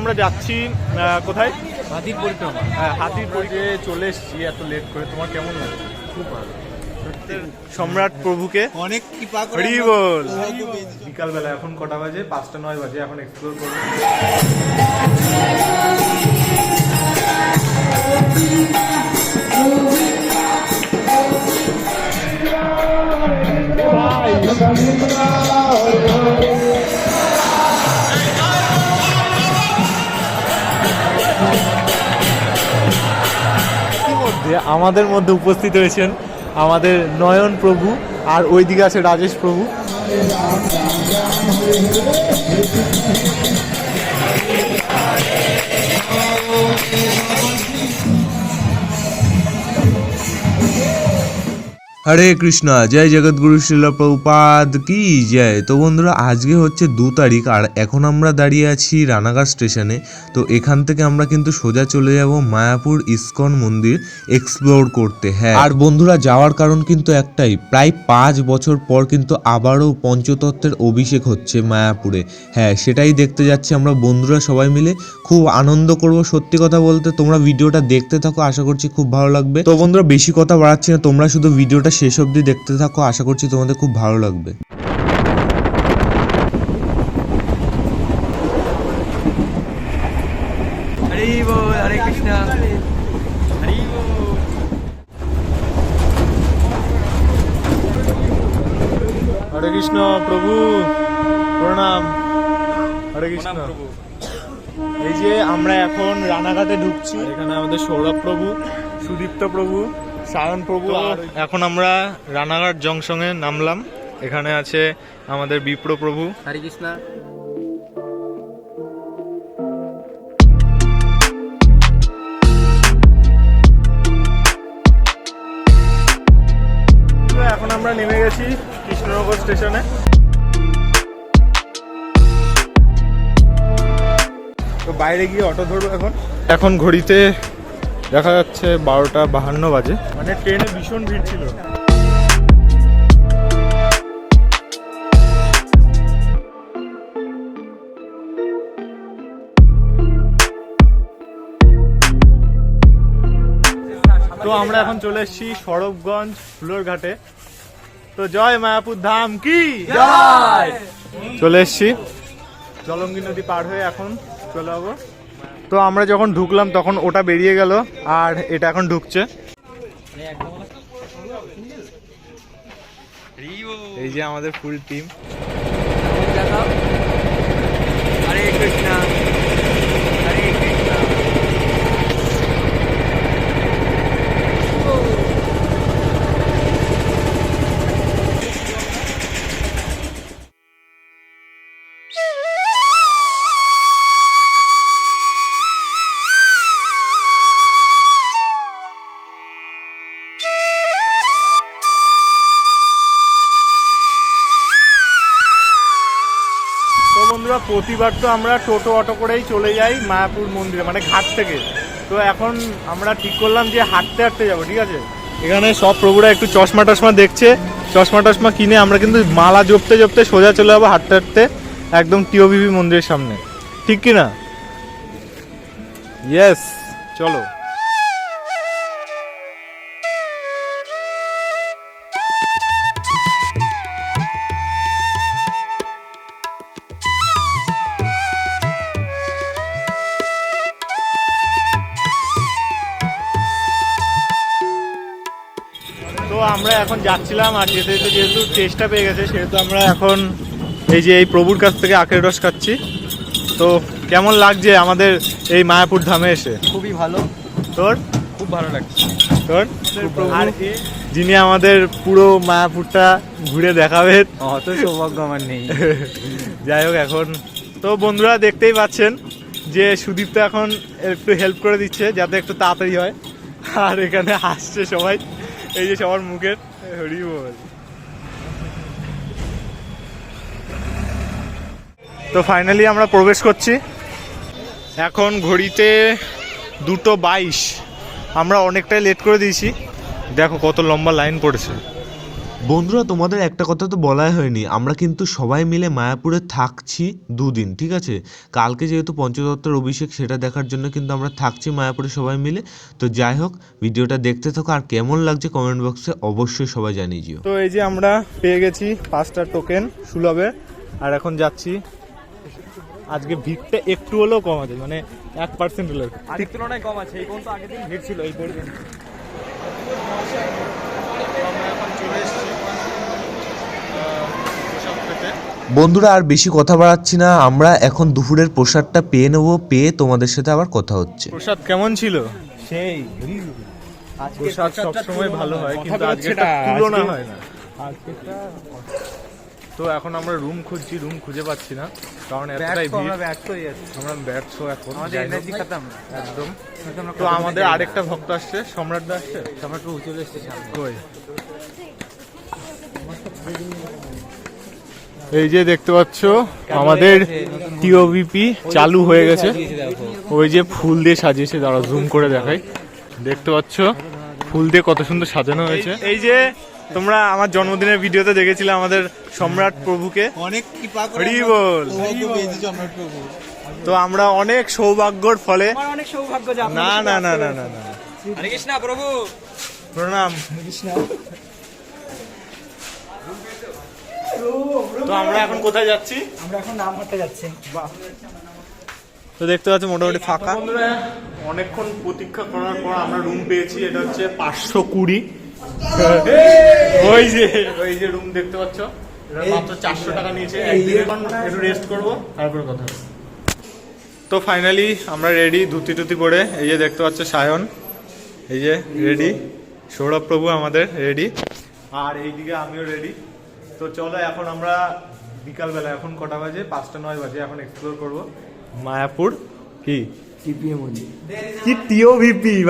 আমরা যাচ্ছি কোথায়? হাতির পরিক্রমা। হ্যাঁ, হাতির পরিচয়ে চলে এসেছি এত লেট করে তোমার কেমন লাগছে? খুব ভালো। সম্রাট প্রভুকে। অনেক কৃপা করে বল। বিকালবেলা এখন কটা বাজে? পাঁচটা নয় বাজে এখন এক্সপ্লোর করব। ইতিমধ্যে আমাদের মধ্যে উপস্থিত হয়েছেন আমাদের নয়ন প্রভু আর ওইদিকে আছে রাজেশ প্রভু। হরে কৃষ্ণ, জয় জগৎগুরু শিল প্রভুপাদ কি জয়। তো বন্ধুরা, আজকে হচ্ছে দু তারিখ, আর এখন আমরা দাঁড়িয়ে আছি রানাঘাট স্টেশনে। তো এখান থেকে আমরা কিন্তু সোজা চলে যাব মায়াপুর ইসকন মন্দির এক্সপ্লোর করতে হ্যাঁ। আর বন্ধুরা, যাওয়ার কারণ কিন্তু একটাই, প্রায় পাঁচ বছর পর কিন্তু আবারও পঞ্চতত্ত্বের অভিষেক হচ্ছে মায়াপুরে। হ্যাঁ সেটাই দেখতে যাচ্ছি আমরা বন্ধুরা সবাই মিলে। খুব আনন্দ করব, সত্যি কথা বলতে, তোমরা ভিডিওটা দেখতে থাকো, আশা করছি খুব ভালো লাগবে। তো বন্ধুরা, বেশি কথা বাড়াচ্ছি না, তোমরা শুধু ভিডিওটা শেষ অবধি দেখতে থাকো আশা করছি তোমাদের খুব ভালো লাগবে। হরে কৃষ্ণ। হরে কৃষ্ণ প্রভু প্রণাম। হরে কৃষ্ণ। এই যে আমরা এখন রানাঘাটে ঢুকছি এখানে আমাদের সৌরভ প্রভু সুদীপ্ত প্রভু। সায়ন প্রভু এখন আমরা রানাঘাট জংশনে নামলাম। এখানে আছে আমাদের বিপ্র প্রভু। হরে কৃষ্ণ। তো এখন আমরা নেমে গেছি কৃষ্ণনগর স্টেশনে। তো বাইরে গিয়ে অটো ধরবো এখন। এখন ঘড়িতে দেখা যাচ্ছে বারোটা বাহান্ন বাজে। মানে ট্রেনে ভীষণ ভিড় ছিল। তো আমরা এখন চলে এসেছি সরবগঞ্জ ফুলোর ঘাটে। তো জয় মায়াপুর ধাম কি? চলে এসেছি। জলঙ্গি নদী পার হয়ে এখন চলে যাব। তো আমরা যখন ঢুকলাম তখন ওটা বেরিয়ে গেল আর এটা এখন ঢুকছে। এই যে আমাদের ফুল টিম বন্ধুরা, প্রতিবার তো আমরা টোটো অটো করেই চলে যাই মায়াপুর মন্দিরে মানে ঘাট থেকে। তো এখন আমরা ঠিক করলাম যে হাঁটতে হাঁটতে যাব, ঠিক আছে? এখানে সব প্রভুরা একটু চশমা টশমা দেখছে। চশমা টশমা কিনে আমরা কিন্তু মালা জপতে জপতে সোজা চলে যাব হাঁটতে হাঁটতে একদম টিওবিবি মন্দিরের সামনে। ঠিক কি না ইয়েস চলো। আমরা এখন যাচ্ছিলাম আর যেতে যেতে যেহেতু চেষ্টা পেয়ে গেছে সেহেতু আমরা এখন এই যে এই প্রভুর কাছ থেকে আখের রস খাচ্ছি। তো কেমন লাগছে আমাদের এই মায়াপুর ধামে এসে? খুবই ভালো। তোর? খুব ভালো লাগছে। তোর? আর যিনি আমাদের পুরো মায়াপুরটা ঘুরে দেখাবেন অত সৌভাগ্য আমার নেই। যাই হোক এখন। তো বন্ধুরা দেখতেই পাচ্ছেন যে সুদীপ্ত এখন একটু হেল্প করে দিচ্ছে যাতে একটু তাড়াতাড়ি হয়। আর এখানে হাসছে সবাই। এই যে সবার মুখের হরি তো ফাইনালি আমরা প্রবেশ করছি। এখন ঘড়িতে দুটো বাইশ। আমরা অনেকটাই লেট করে দিয়েছি। দেখো কত লম্বা লাইন পড়েছে। বন্ধুরা তোমাদের একটা কথা তো বলাই হয়নি। আমরা কিন্তু সবাই মিলে মায়াপুরে থাকছি দুদিন ঠিক আছে? কালকে যেহেতু পঞ্চদত্তর অভিষেক সেটা দেখার জন্য কিন্তু আমরা থাকছি মায়াপুরে সবাই মিলে। তো যাই হোক ভিডিওটা দেখতে থাকো। আর কেমন লাগছে কমেন্ট বক্সে অবশ্যই সবাই জানিয়ে দিও। তো এই যে আমরা পেয়ে গেছি পাঁচটা টোকেন সুলভে। আর এখন যাচ্ছি। আজকে ভিড়টা একটু হলেও কম আছে মানে এক পার্সেন্ট হলেও। আগের তুলনায় কম আছে এই পর্যন্ত আগের দিন ভিড় ছিল এই পর্যন্ত আমরা এখন চলে এসেছি প্রসাদ পেতে বন্ধুরা আর বেশি কথা বাড়াচ্ছি না। আমরা এখন দুপুরের প্রসাদটা পেয়ে নেব পেয়ে তোমাদের সাথে আবার কথা হচ্ছে। প্রসাদ কেমন ছিল? সেই। প্রসাদ সবসময় ভালো হয় কিন্তু আজকে তুলনা হয় না। তো এখন আমরা রুম খুঁজছি রুম খুঁজে পাচ্ছি না কারণ এতটাই ভিড়। আমরা ব্যর্থ এখন একদম। তো আমাদের আরেকটা ভক্ত আসছে সম্রাট দা আসছে। সম্রাট চলে এসেছে সামনে। কই? এই যে দেখতে পাচ্ছ আমাদের টিওভিপি চালু হয়ে গেছে। ওই যে ফুল দিয়ে সাজিয়েছে দাঁড়া জুম করে দেখাই। দেখতে পাচ্ছ ফুল দিয়ে কত সুন্দর সাজানো হয়েছে। এই যে তোমরা আমার জন্মদিনের ভিডিওতে দেখেছিলে আমাদের সম্রাট প্রভুকে। অনেক কৃপা হরি বল। তো আমরা অনেক সৌভাগ্যর ফলে অনেক সৌভাগ্য না না না না না না হরে কৃষ্ণ প্রভু। প্রণাম। তো আমরা এখন কোথায় যাচ্ছি? আমরা এখন নাম হাঁটতে যাচ্ছি তো দেখতে পাচ্ছ মোটামুটি ফাঁকা। বন্ধুরা অনেকক্ষণ প্রতীক্ষা করার পর আমরা রুম পেয়েছি এটা হচ্ছে পাঁচশো কুড়ি। ওই যে ওই যে রুম দেখতে পাচ্ছ। এটা মাত্র চারশো টাকা নিয়েছে। একদিন একটু রেস্ট করব। তারপরে কথা তো ফাইনালি আমরা রেডি ধুতি টুতি পরে এই যে দেখতে পাচ্ছ সায়ন। এই যে রেডি সৌরভ প্রভু আমাদের রেডি আর এইদিকে আমিও রেডি তো চলো এখন আমরা বিকালবেলা এখন কটা বাজে? পাঁচটা নয় বাজে এখন এক্সপ্লোর করব। মায়াপুর? কি?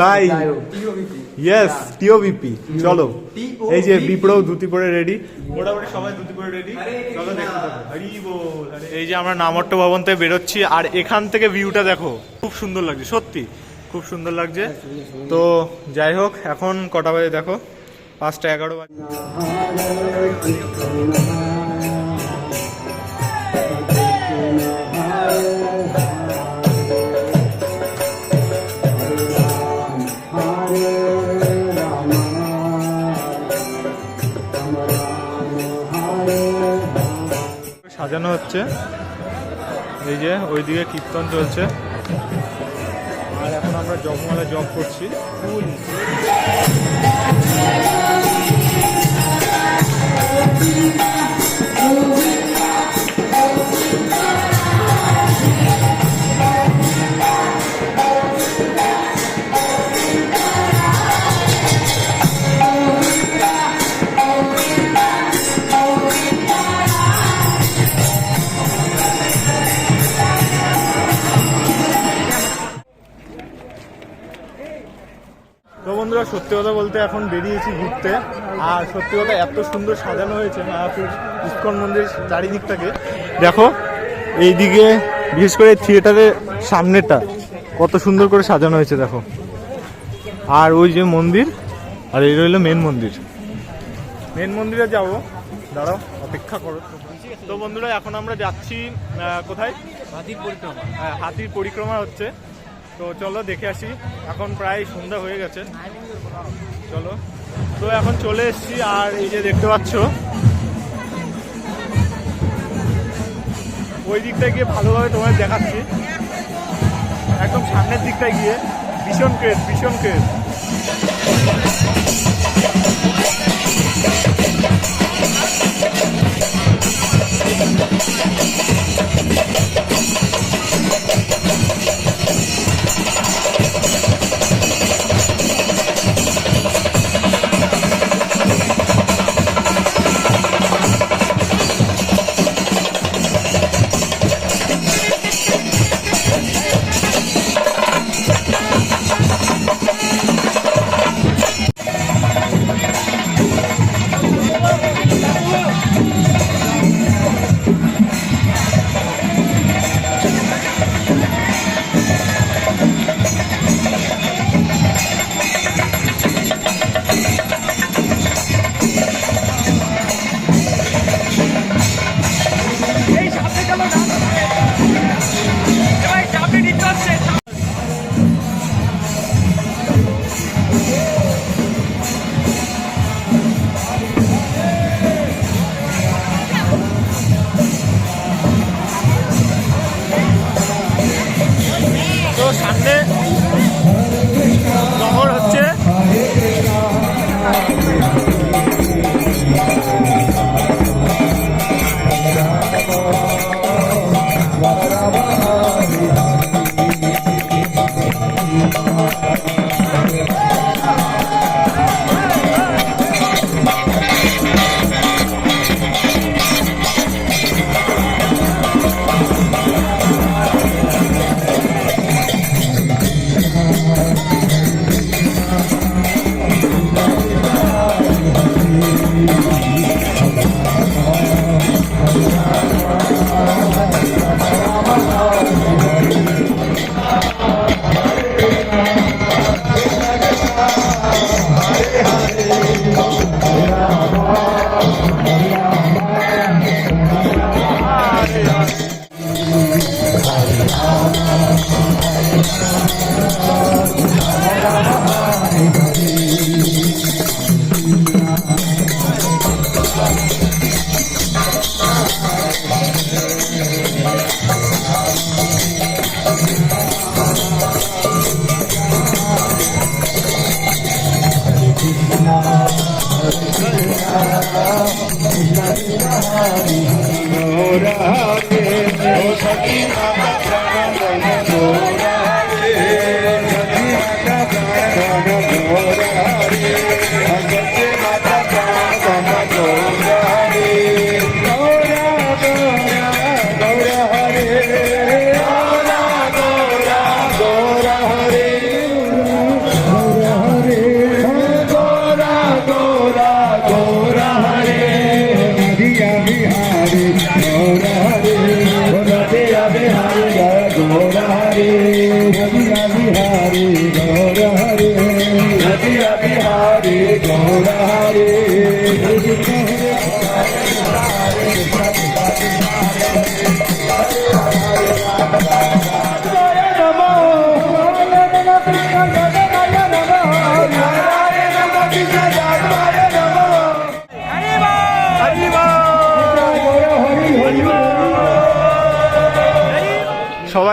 ভাই? ইয়েস চলো। এই যে ধুতি পরে রেডি মোটামুটি সবাই ধুতি পরে রেডি চলো। এই যে আমরা নামট্ট ভবন থেকে বেরোচ্ছি আর এখান থেকে ভিউটা দেখো। খুব সুন্দর লাগছে সত্যি। খুব সুন্দর লাগছে। তো যাই হোক এখন কটা বাজে দেখো? পাঁচটা এগারো সাজানো হচ্ছে। এই যে ওইদিকে কীর্তন চলছে। আর এখন আমরা জবমালা জব করছি। তো Oh, সত্যি কথা বলতে এখন বেরিয়েছি ঘুরতে। আর সত্যি কথা এত সুন্দর সাজানো হয়েছে মায়াপুর ইস্কন মন্দির চারিদিকটাকে। দেখো এইদিকে বিশেষ করে থিয়েটারের সামনেটা কত সুন্দর করে সাজানো হয়েছে দেখো। আর ওই যে মন্দির আর এই রইল মেন মন্দির। মেন মন্দিরে যাব। দাঁড়াও অপেক্ষা করো। তো বন্ধুরা এখন আমরা যাচ্ছি কোথায়? হাতির পরিক্রমা। হ্যাঁ, হাতির পরিক্রমা হচ্ছে। তো চলো দেখে আসি। এখন প্রায় সন্ধ্যা হয়ে গেছে। চলো। তো এখন চলে এসছি আর এই যে দেখতে পাচ্ছ, ওই দিকটায় গিয়ে ভালোভাবে তোমায় দেখাচ্ছি। একদম সামনের দিকটায় গিয়ে। ভীষণ ক্রেজ ভীষণ ক্রেজ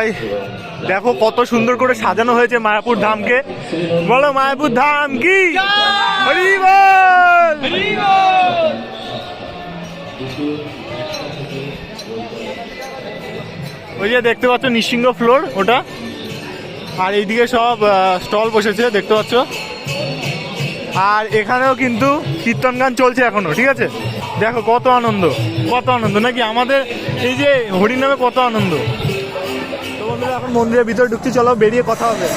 সবাই দেখো কত সুন্দর করে সাজানো হয়েছে মায়াপুর ধামকে। বলো মায়াপুর ধাম কি? ওই যে দেখতে পাচ্ছ নিঃসিংহ ফ্লোর ওটা। আর এইদিকে সব স্টল বসেছে, দেখতে পাচ্ছ। আর এখানেও কিন্তু কীর্তন গান চলছে এখনও, ঠিক আছে? দেখো কত আনন্দ কত আনন্দ। নাকি আমাদের এই যে হরিনামে কত আনন্দ? এখন মন্দিরের ভিতরে ঢুকতে চলো বেরিয়ে কথা হবে।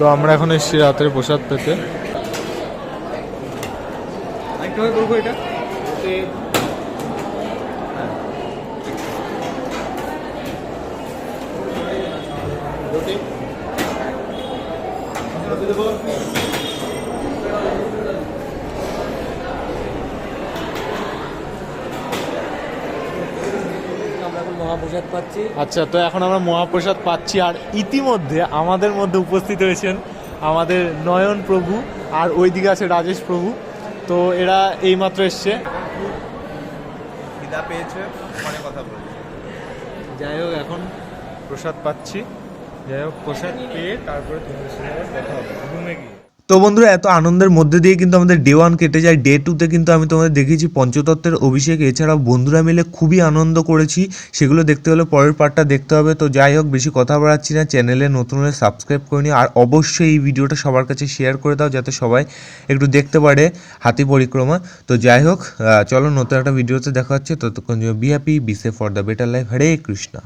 তো আমরা এখন এসেছি রাতের প্রসাদ পেতে। আমরা এখন মহাপ্রসাদ পাচ্ছি। আচ্ছা তো এখন আমরা মহাপ্রসাদ পাচ্ছি আর ইতিমধ্যে আমাদের মধ্যে উপস্থিত হয়েছেন আমাদের নয়ন প্রভু আর ওইদিকে আছে রাজেশ প্রভু। তো এরা এইমাত্র এসছে। খিদা পেয়েছে ফোনে কথা বলছি যাই হোক এখন প্রসাদ পাচ্ছি। যাই হোক প্রসাদ পেয়ে তারপরে তোমাদের সঙ্গে আবার কথা হবে। রুমে গিয়ে। তো বন্ধুরা, এত আনন্দের মধ্যে দিয়ে কিন্তু আমাদের ডে ওয়ান কেটে যায়। ডে টুতে কিন্তু আমি তোমাদের দেখিয়েছি পঞ্চতত্ত্বের অভিষেক। এছাড়াও বন্ধুরা মিলে খুবই আনন্দ করেছি। সেগুলো দেখতে হলে পরের পার্টটা দেখতে হবে। তো যাই হোক, বেশি কথা বাড়াচ্ছি না। চ্যানেলে নতুন হলে সাবস্ক্রাইব করে নিও। আর অবশ্যই এই ভিডিওটা সবার কাছে শেয়ার করে দাও, যাতে সবাই একটু দেখতে পারে হাতি পরিক্রমা। তো যাই হোক চলো নতুন একটা ভিডিওতে দেখা হচ্ছে। ততক্ষণ be happy be safe for the better life Hare Krishna.